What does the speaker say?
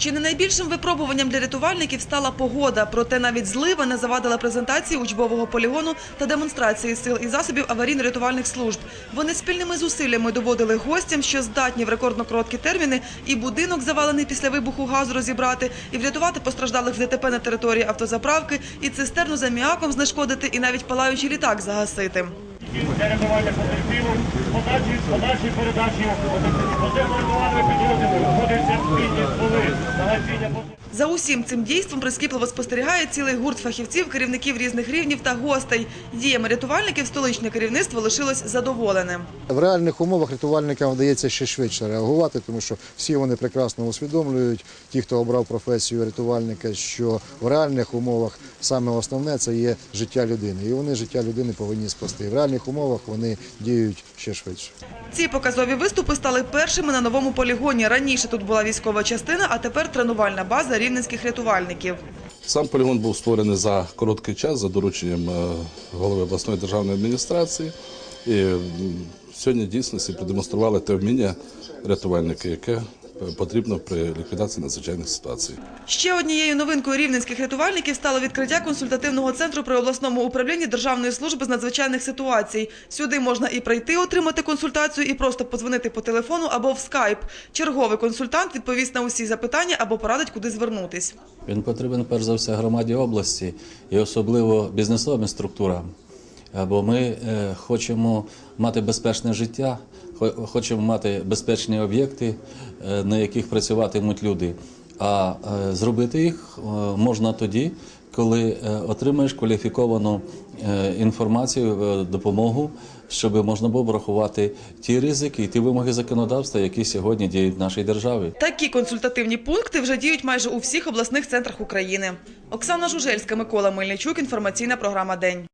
Чи не найбільшим випробуванням для рятувальників стала погода, проте навіть злива не завадила презентації учбового полігону та демонстрації сил і засобів аварійно-рятувальних служб. Вони спільними зусиллями доводили гостям, що здатні в рекордно короткі терміни і будинок, завалений після вибуху газу, розібрати, і врятувати постраждалих в ДТП на території автозаправки, і цистерну з аміаком знешкодити, і навіть палаючий літак загасити. для рятування потерпілих, подачі, подачі передачі За усім цим дійством прискіпливо спостерігає цілий гурт фахівців, керівників різних рівнів та гостей. Діями рятувальників столичне керівництво лишилось задоволеним. В реальних умовах рятувальникам вдається ще швидше реагувати, тому що всі вони прекрасно усвідомлюють, ті, хто обрав професію рятувальника, що в реальних умовах саме основне це є життя людини. І вони життя людини повинні спасти. В реальних умовах вони діють ще швидше. Ці показові виступи стали першими на новому полігоні. Раніше тут була військова частина, а тепер тренувальна база рівненських рятувальників. Сам полігон був створений за короткий час за дорученням е, голови обласної державної адміністрації. І сьогодні дійсно продемонстрували те вміння рятувальники, яке потрібно при ліквідації надзвичайних ситуацій. Ще однією новинкою рівненських рятувальників стало відкриття консультативного центру при обласному управлінні Державної служби з надзвичайних ситуацій. Сюди можна і прийти, отримати консультацію, і просто подзвонити по телефону або в скайп. Черговий консультант відповість на усі запитання або порадить, куди звернутись. Він потрібен перш за все громаді області і особливо бізнесовим структурам. Бо ми е, хочемо мати безпечне життя, хо- хочемо мати безпечні об'єкти, е, на яких працюватимуть люди. А е, зробити їх можна тоді, коли отримаєш кваліфіковану інформацію, допомогу, щоб можна було врахувати ті ризики і ті вимоги законодавства, які сьогодні діють в нашій державі. Такі консультативні пункти вже діють майже у всіх обласних центрах України. Оксана Жужельська, Микола Мельничук. Інформаційна програма День.